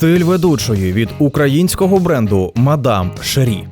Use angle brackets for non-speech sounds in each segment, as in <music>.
Стиль ведучої від українського бренду Мадам Шері.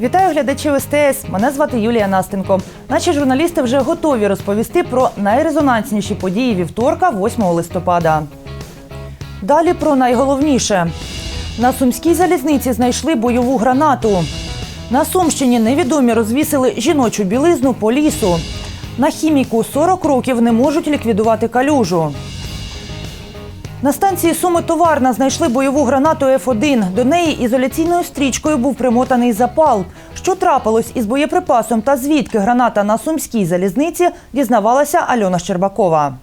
Вітаю глядачів СТС. Мене звати Юлія Настенко. Наші журналісти вже готові розповісти про найрезонансніші події вівторка, 8 листопада. Далі про найголовніше. На сумській залізниці знайшли бойову гранату. На Сумщині невідомі розвісили жіночу білизну по лісу. На хіміку 40 років не можуть ліквідувати калюжу. На станції Суми Товарна знайшли бойову гранату Ф1. До неї ізоляційною стрічкою був примотаний запал. Що трапилось із боєприпасом та звідки граната на сумській залізниці, дізнавалася Альона Щербакова.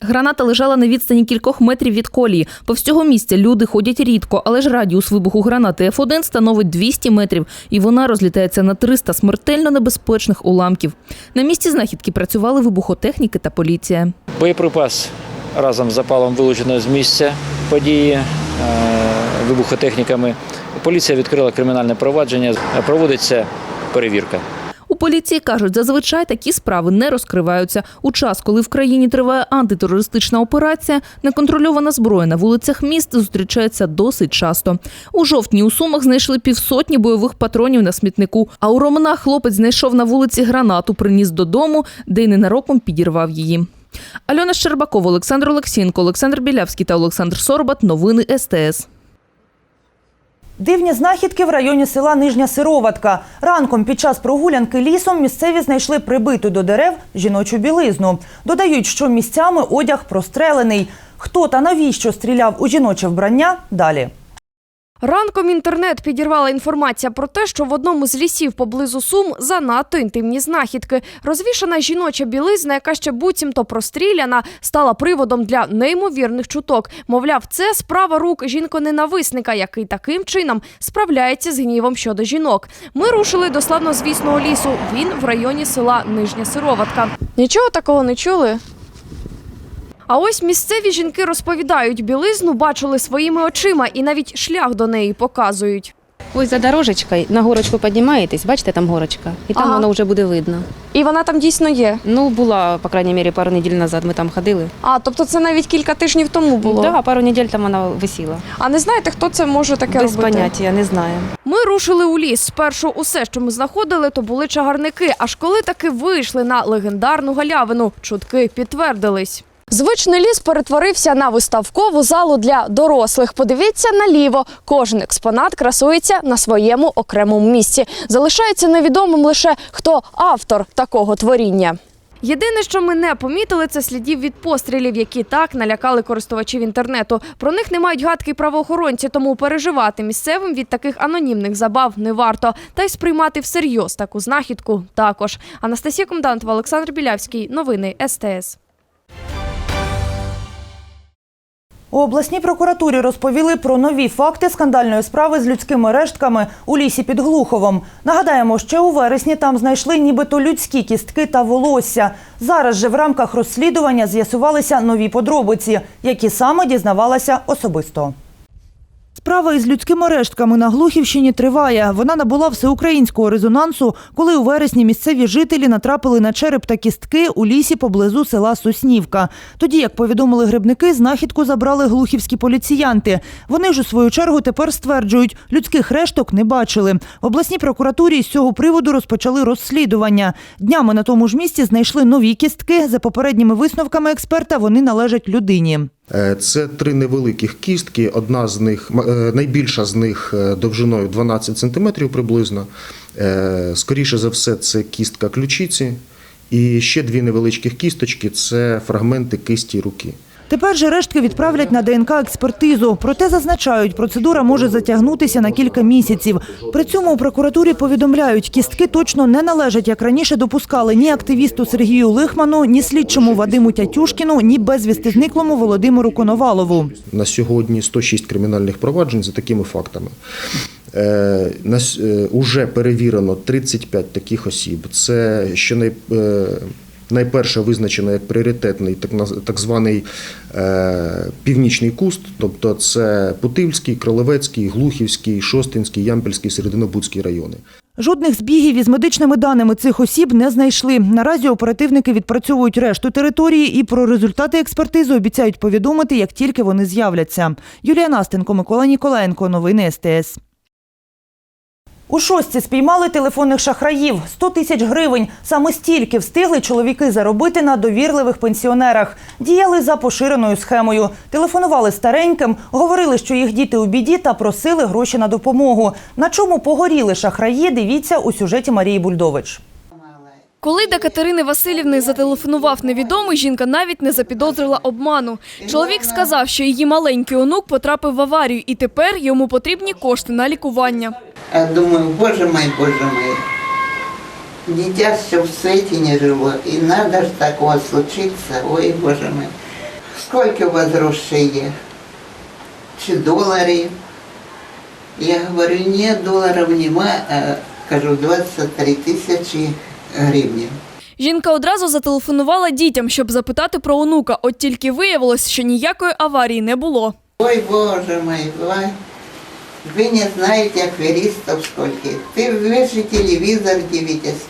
Граната лежала на відстані кількох метрів від колії. Повз цього місця люди ходять рідко, але ж радіус вибуху гранати F1 становить 200 метрів, і вона розлітається на 300 смертельно небезпечних уламків. На місці знахідки працювали вибухотехніки та поліція. Боєприпас разом з запалом вилучено з місця події е, вибухотехніками. Поліція відкрила кримінальне провадження. Проводиться перевірка. У поліції кажуть, зазвичай такі справи не розкриваються. У час, коли в країні триває антитерористична операція, неконтрольована зброя на вулицях міст зустрічається досить часто. У жовтні у Сумах знайшли півсотні бойових патронів на смітнику. А у Романах хлопець знайшов на вулиці гранату, приніс додому, де й ненароком підірвав її. Альона Щербакова, Олександр Олексінко, Олександр Білявський та Олександр Сорбат. Новини СТС. Дивні знахідки в районі села Нижня Сироватка. Ранком під час прогулянки лісом місцеві знайшли прибиту до дерев жіночу білизну. Додають, що місцями одяг прострелений. Хто та навіщо стріляв у жіноче вбрання? Далі. Ранком інтернет підірвала інформація про те, що в одному з лісів поблизу Сум занадто інтимні знахідки. Розвішана жіноча білизна, яка ще буцімто простріляна, стала приводом для неймовірних чуток. Мовляв, це справа рук жінко-ненависника, який таким чином справляється з гнівом щодо жінок. Ми рушили до славнозвісного лісу. Він в районі села Нижня Сироватка. Нічого такого не чули. А ось місцеві жінки розповідають, білизну бачили своїми очима і навіть шлях до неї показують. Ось за дорожечкою на горочку піднімаєтесь, бачите, там горочка, і там Ага. воно вже буде видно. І вона там дійсно є. Ну, була, по крайній мірі, пару неділь назад ми там ходили. А, тобто це навіть кілька тижнів тому було. Так, пару неділь там вона висіла. А не знаєте, хто це може таке Без робити? поняття, не знаю. Ми рушили у ліс. Спершу усе, що ми знаходили, то були чагарники. Аж коли таки вийшли на легендарну галявину, чутки підтвердились. Звичний ліс перетворився на виставкову залу для дорослих. Подивіться наліво. Кожен експонат красується на своєму окремому місці. Залишається невідомим лише хто автор такого творіння. Єдине, що ми не помітили, це слідів від пострілів, які так налякали користувачів інтернету. Про них не мають гадки правоохоронці, тому переживати місцевим від таких анонімних забав не варто. Та й сприймати всерйоз таку знахідку також. Анастасія Комдантова, Олександр Білявський. Новини СТС. У обласній прокуратурі розповіли про нові факти скандальної справи з людськими рештками у лісі під Глуховом. Нагадаємо, ще у вересні там знайшли нібито людські кістки та волосся. Зараз же в рамках розслідування з'ясувалися нові подробиці, які саме дізнавалася особисто. Справа із людськими рештками на Глухівщині триває. Вона набула всеукраїнського резонансу, коли у вересні місцеві жителі натрапили на череп та кістки у лісі поблизу села Соснівка. Тоді, як повідомили грибники, знахідку забрали глухівські поліціянти. Вони ж у свою чергу тепер стверджують, людських решток не бачили. В обласній прокуратурі з цього приводу розпочали розслідування. Днями на тому ж місці знайшли нові кістки. За попередніми висновками експерта вони належать людині. Е, Це три невеликих кістки. Одна з них е, найбільша з них е, довжиною 12 см приблизно. Е, Скоріше за все, це кістка ключиці. І ще дві невеличких кісточки це фрагменти кисті руки. Тепер же рештки відправлять на ДНК експертизу. Проте зазначають, процедура може затягнутися на кілька місяців. При цьому у прокуратурі повідомляють, кістки точно не належать, як раніше допускали ні активісту Сергію Лихману, ні слідчому Вадиму Тятюшкіну, ні безвісти зниклому Володимиру Коновалову. На сьогодні 106 кримінальних проваджень за такими фактами. Е, е, уже перевірено 35 таких осіб. Це що най, е, найперше визначено як пріоритетний так, так званий е, північний куст, тобто це Путивський, Кролевецький, Глухівський, Шостинський, Ямпільський, Серединобудський райони. Жодних збігів із медичними даними цих осіб не знайшли. Наразі оперативники відпрацьовують решту території і про результати експертизи обіцяють повідомити, як тільки вони з'являться. Юлія Настенко, Микола Ніколаєнко. Новини СТС. У шостці спіймали телефонних шахраїв 100 тисяч гривень. Саме стільки встигли чоловіки заробити на довірливих пенсіонерах. Діяли за поширеною схемою. Телефонували стареньким, говорили, що їх діти у біді та просили гроші на допомогу. На чому погоріли шахраї? Дивіться у сюжеті Марії Бульдович. Коли до Катерини Васильівни зателефонував невідомий, жінка навіть не запідозрила обману. Чоловік сказав, що її маленький онук потрапив в аварію, і тепер йому потрібні кошти на лікування. А думаю, боже мой, боже мой, дитя все в свете не жило, и надо ж такого случиться, ой, боже мой. Сколько у вас грошей є? Чи доларів? Я говорю, нет, долларов нема, а кажу, 23 тисячі гривень. Жінка одразу зателефонувала дітям, щоб запитати про онука. От тільки виявилось, що ніякої аварії не було. Ой, боже мой, ой. Вы не знаете аферистов сколько. Ты вы же телевизор дивитесь.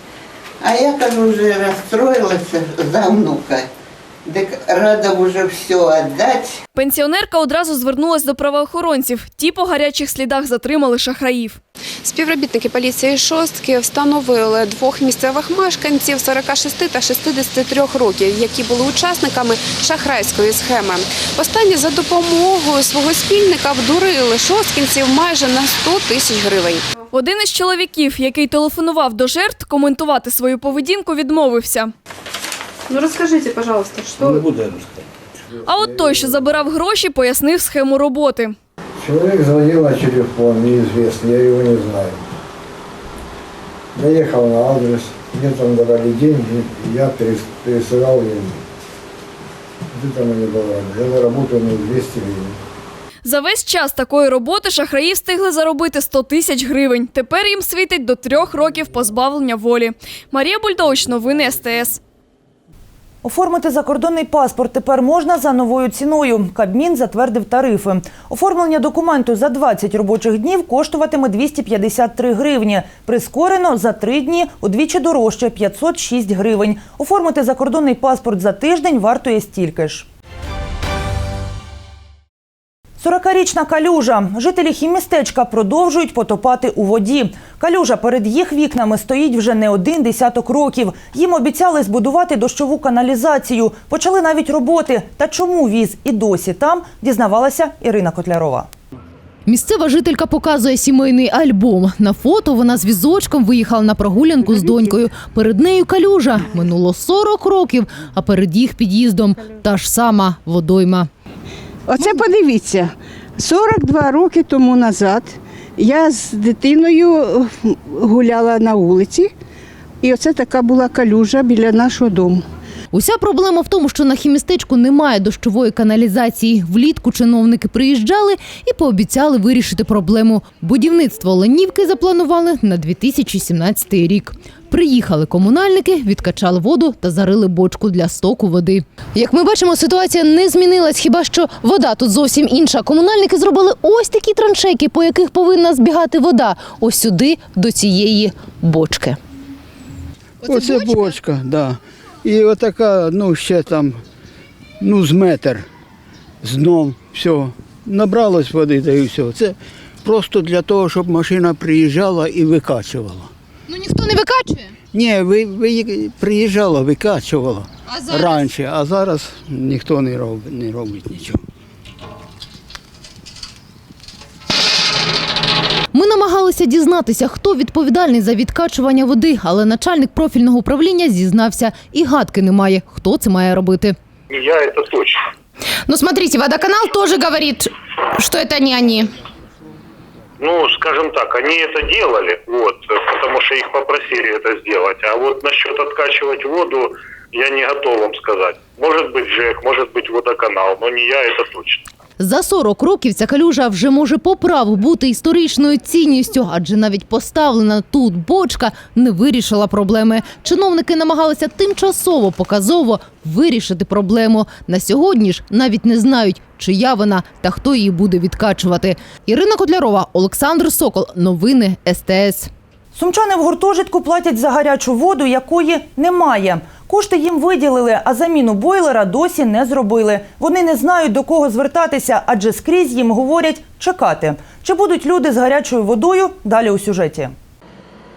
А я, кажу, уже расстроилась за внука. Так рада уже все отдать. Пенсіонерка одразу звернулась до правоохоронців. Ті по гарячих слідах затримали шахраїв. Співробітники поліції шостки встановили двох місцевих мешканців 46 та 63 років, які були учасниками шахрайської схеми. Останні за допомогою свого спільника вдурили шосткінців майже на 100 тисяч гривень. Один із чоловіків, який телефонував до жертв, коментувати свою поведінку відмовився. Ну розкажіть, пожалуйста, що А от той, що забирав гроші, пояснив схему роботи. Человек звонил на телефон, неизвестный, я его не знаю. Доехал на адрес, мне там давали деньги, и я перес- пересылал ему. Вот это мне было. Я заработал на 200 гривен. За весь час такої роботи шахраї встигли заробити 100 тисяч гривень. Тепер їм світить до трьох років позбавлення волі. Марія Бульдович, новини СТС. Оформити закордонний паспорт тепер можна за новою ціною. Кабмін затвердив тарифи. Оформлення документу за 20 робочих днів коштуватиме 253 гривні. Прискорено за три дні удвічі дорожче – 506 гривень. Оформити закордонний паспорт за тиждень вартує стільки ж. 40-річна калюжа. Жителі хіммістечка продовжують потопати у воді. Калюжа перед їх вікнами стоїть вже не один десяток років. Їм обіцяли збудувати дощову каналізацію. Почали навіть роботи. Та чому віз і досі там, дізнавалася Ірина Котлярова. Місцева жителька показує сімейний альбом. На фото вона з візочком виїхала на прогулянку з донькою. Перед нею калюжа. Минуло 40 років, а перед їх під'їздом та ж сама водойма. Оце подивіться, 42 роки тому назад я з дитиною гуляла на вулиці, і оце така була калюжа біля нашого дому. Уся проблема в тому, що на хімістечку немає дощової каналізації. Влітку чиновники приїжджали і пообіцяли вирішити проблему. Будівництво Ленівки запланували на 2017 рік. Приїхали комунальники, відкачали воду та зарили бочку для стоку води. Як ми бачимо, ситуація не змінилась, хіба що вода тут зовсім інша. Комунальники зробили ось такі траншейки, по яких повинна збігати вода. Ось сюди, до цієї бочки. Оце, бочка, да. І отака, ну ще там, ну з метр з дном, все. Набралось води та і все. Це просто для того, щоб машина приїжджала і викачувала. Ну ніхто не викачує. Ні, ви, ви приїжджала, викачувала раніше, а зараз ніхто не робить, не робить нічого. Ми намагалися дізнатися, хто відповідальний за відкачування води, але начальник профільного управління зізнався і гадки немає, хто це має робити. Я это точно. Ну, смотрите, водоканал тоже говорит, что это не они. Ну, скажем так, они это делали, вот, потому что их попросили это сделать. А вот насчет откачивать воду, я не готов вам сказать. Может быть ЖЭК, может быть водоканал, но не я, это точно. За 40 років ця калюжа вже може по праву бути історичною цінністю, адже навіть поставлена тут бочка не вирішила проблеми. Чиновники намагалися тимчасово показово вирішити проблему. На сьогодні ж навіть не знають, чия вона та хто її буде відкачувати. Ірина Котлярова, Олександр Сокол. Новини СТС. Сумчани в гуртожитку платять за гарячу воду, якої немає. Кошти їм виділили, а заміну бойлера досі не зробили. Вони не знають до кого звертатися, адже скрізь їм говорять чекати. Чи будуть люди з гарячою водою? Далі у сюжеті.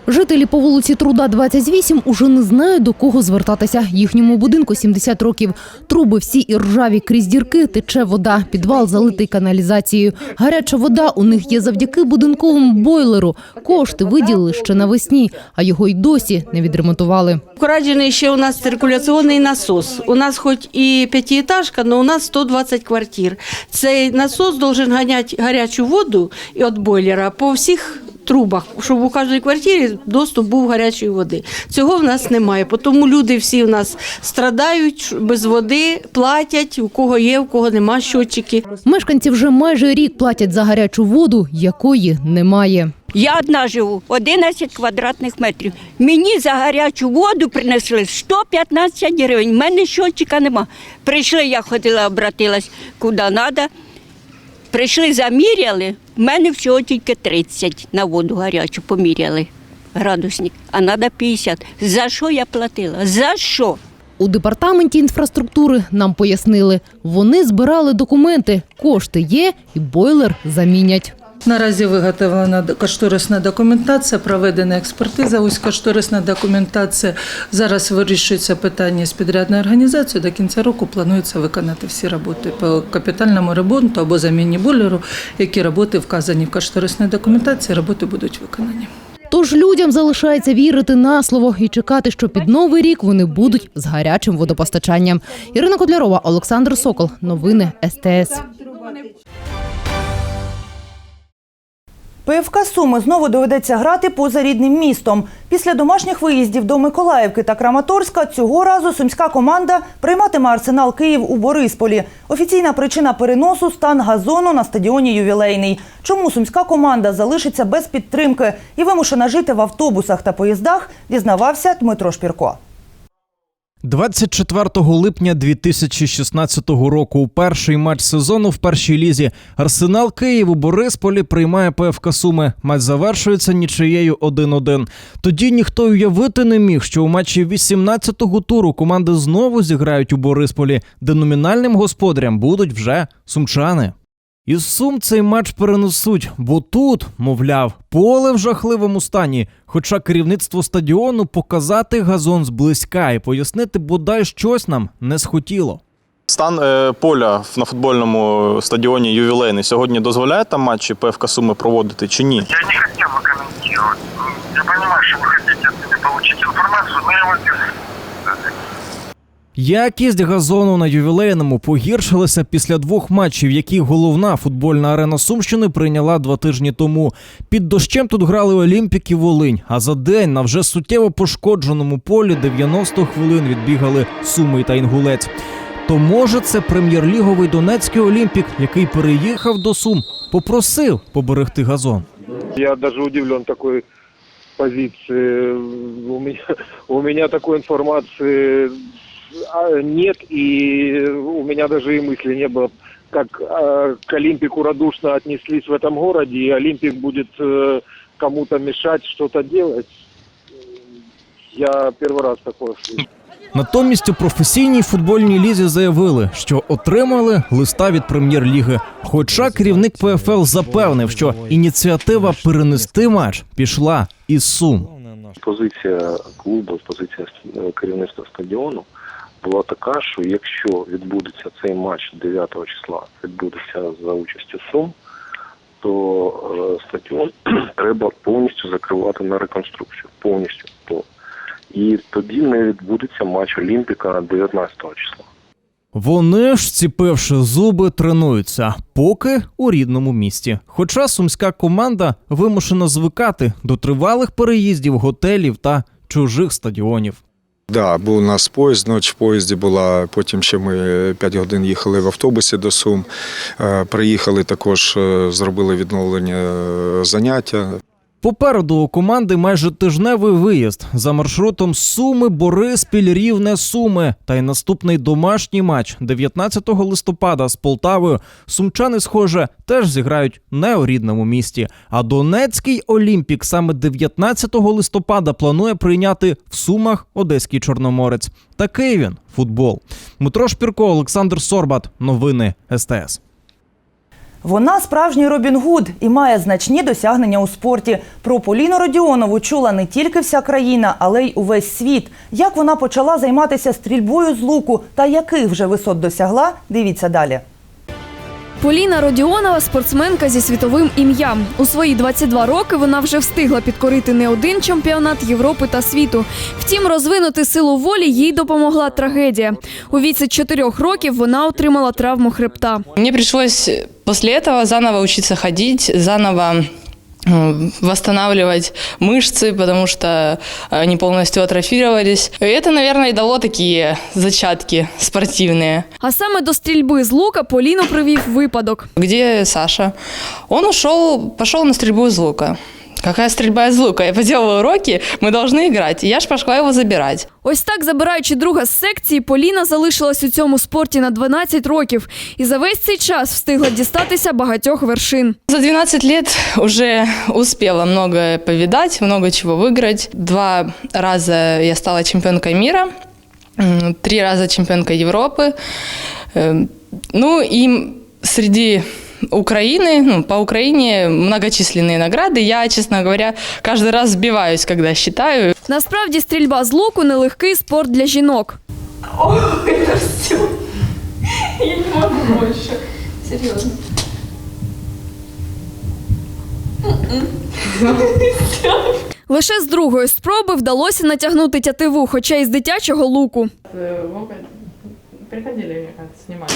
Жителі по вулиці Труда 28 уже не знають до кого звертатися. Їхньому будинку 70 років. Труби всі і ржаві крізь дірки, тече вода, підвал залитий каналізацією. Гаряча вода у них є завдяки будинковому бойлеру. Кошти виділили ще навесні, а його й досі не відремонтували. Вкрадений ще у нас циркуляційний насос. У нас хоч і п'ятиэтажка, але у нас 120 квартир. Цей насос должен ганяти гарячу воду від бойлера по всіх трубах, щоб у кожній квартирі доступ був гарячої води. Цього в нас немає. Тому люди всі у нас страдають без води, платять, у кого є, у кого нема щотчики. Мешканці вже майже рік платять за гарячу воду, якої немає. Я одна живу, 11 квадратних метрів. Мені за гарячу воду принесли 115 гривень. У мене щотчика нема. Прийшли, я ходила, обратилась куди треба. Прийшли, заміряли. В мене всього тільки 30 на воду гарячу поміряли градусник, а треба 50. За що я платила? За що? У департаменті інфраструктури нам пояснили, вони збирали документи, кошти є і бойлер замінять. Наразі виготовлена кошторисна документація, проведена експертиза. Ось кошторисна документація. Зараз вирішується питання з підрядною організацією. До кінця року планується виконати всі роботи по капітальному ремонту або заміні бойлеру. Які роботи вказані в кошторисній документації, роботи будуть виконані. Тож людям залишається вірити на слово і чекати, що під новий рік вони будуть з гарячим водопостачанням. Ірина Котлярова, Олександр Сокол. Новини СТС. ПФК Суми знову доведеться грати поза рідним містом. Після домашніх виїздів до Миколаївки та Краматорська цього разу сумська команда прийматиме арсенал Київ у Борисполі. Офіційна причина переносу стан газону на стадіоні ювілейний. Чому сумська команда залишиться без підтримки і вимушена жити в автобусах та поїздах, дізнавався Дмитро Шпірко. 24 липня 2016 року у перший матч сезону в першій лізі Арсенал Київ у Борисполі приймає ПФК Суми. Матч завершується нічиєю 1-1. Тоді ніхто уявити не міг, що у матчі 18-го туру команди знову зіграють у Борисполі, де номінальним господарям будуть вже сумчани. Із Сум цей матч перенесуть, бо тут, мовляв, поле в жахливому стані. Хоча керівництво стадіону показати газон зблизька і пояснити бодай щось нам не схотіло. Стан е, поля на футбольному стадіоні ювілейний сьогодні дозволяє там матчі ПФК Суми проводити чи ні? Я не хотел бы комментировать. Я понимаю, что вы хотите от меня получить информацию, но я не Якість газону на ювілейному погіршилася після двох матчів, які головна футбольна арена Сумщини прийняла два тижні тому. Під дощем тут грали Олімпік і Волинь. А за день на вже суттєво пошкодженому полі 90 хвилин відбігали Суми та Інгулець. То може це прем'єр-ліговий Донецький Олімпік, який переїхав до Сум, попросив поберегти газон. Я даже удивлен такой позиции. У меня, у меня такой информации а, нет, и у меня даже и мысли не было, как а, к Олимпику радушно отнеслись в этом городе, и Олимпик будет э, кому-то мешать что-то делать. Я первый раз такое слышу. Натомість у професійній футбольній лізі заявили, що отримали листа від прем'єр-ліги. Хоча керівник ПФЛ запевнив, що ініціатива перенести матч пішла із сум. Позиція клубу, позиція керівництва стадіону була така, що якщо відбудеться цей матч 9 числа, відбудеться за участю Сум, то е, стадіон <clears throat> треба повністю закривати на реконструкцію. Повністю. І тоді не відбудеться матч Олімпіка 19 числа. Вони ж, ціпивши зуби, тренуються, поки у рідному місті. Хоча сумська команда вимушена звикати до тривалих переїздів готелів та чужих стадіонів. Да, був у нас поїзд, ніч в поїзді була. Потім ще ми 5 годин їхали в автобусі до Сум. Е, Приїхали також, е, зробили відновлення е, заняття. Попереду у команди майже тижневий виїзд за маршрутом Суми, Бориспіль, Рівне, Суми. Та й наступний домашній матч 19 листопада з Полтавою. Сумчани, схоже, теж зіграють не у рідному місті. А Донецький Олімпік саме 19 листопада планує прийняти в Сумах Одеський Чорноморець. Такий він футбол. Дмитро Шпірко, Олександр Сорбат. Новини СТС. Вона справжній Робін Гуд і має значні досягнення у спорті. Про Поліну Родіонову чула не тільки вся країна, але й увесь світ. Як вона почала займатися стрільбою з луку та яких вже висот досягла, дивіться далі. Поліна Родіонова спортсменка зі світовим ім'ям. У свої 22 роки вона вже встигла підкорити не один чемпіонат Європи та світу. Втім, розвинути силу волі їй допомогла трагедія. У віці 4 років вона отримала травму хребта. Мені прийшлось після цього заново учиться ходити, заново восстанавливать мышцы, потому что они полностью атрофировались. И это, наверное, и дало такие зачатки спортивные. А саме до стрільби з лука Поліну привів випадок. Где Саша? Он ушел, пошел на стрельбу из лука. Какая стрельба из лука? Я поделала уроки, мы должны играть. И я ж пошла его забирать. Ось так, забираючи друга з секції, Поліна залишилась у цьому спорті на 12 років і за весь цей час встигла дістатися багатьох вершин. За 12 лет уже успела многое повидать, много чего выиграть. Два раза я стала чемпионкой мира, м, три раза чемпионкой Европы. Эм, Ну и среди Украины, ну, по Украине многочисленные награды. Я, честно говоря, каждый раз сбиваюсь, когда считаю. Насправді стрільба з луку нелегкий спорт для жінок. О, это все. Я не могу больше. Серьезно. Лише з другої спроби вдалося натягнути тятиву, хоча й з дитячого луку. Приходили, мне кажется, снимали.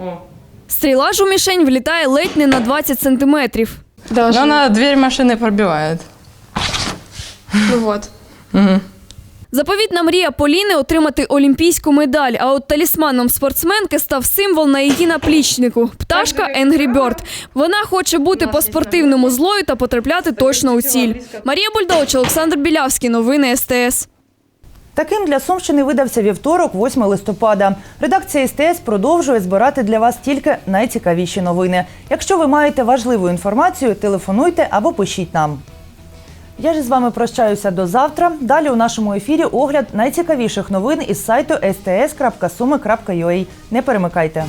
О. Стріла ж у мішень влітає ледь не на 20 сантиметрів. Но она дверь машины пробивает. Ну вот. Мгм. Заповітна мрія Поліни отримати олімпійську медаль. А от талісманом спортсменки став символ на її наплічнику пташка Енгрі Бьорд. Вона хоче бути по-спортивному злою та потрапляти точно у ціль. Марія Бульдович, Олександр Білявський. Новини СТС. Таким для Сумщини видався вівторок, 8 листопада. Редакція СТС продовжує збирати для вас тільки найцікавіші новини. Якщо ви маєте важливу інформацію, телефонуйте або пишіть нам. Я ж з вами прощаюся до завтра. Далі у нашому ефірі огляд найцікавіших новин із сайту sts.sumi.ua. Не перемикайте.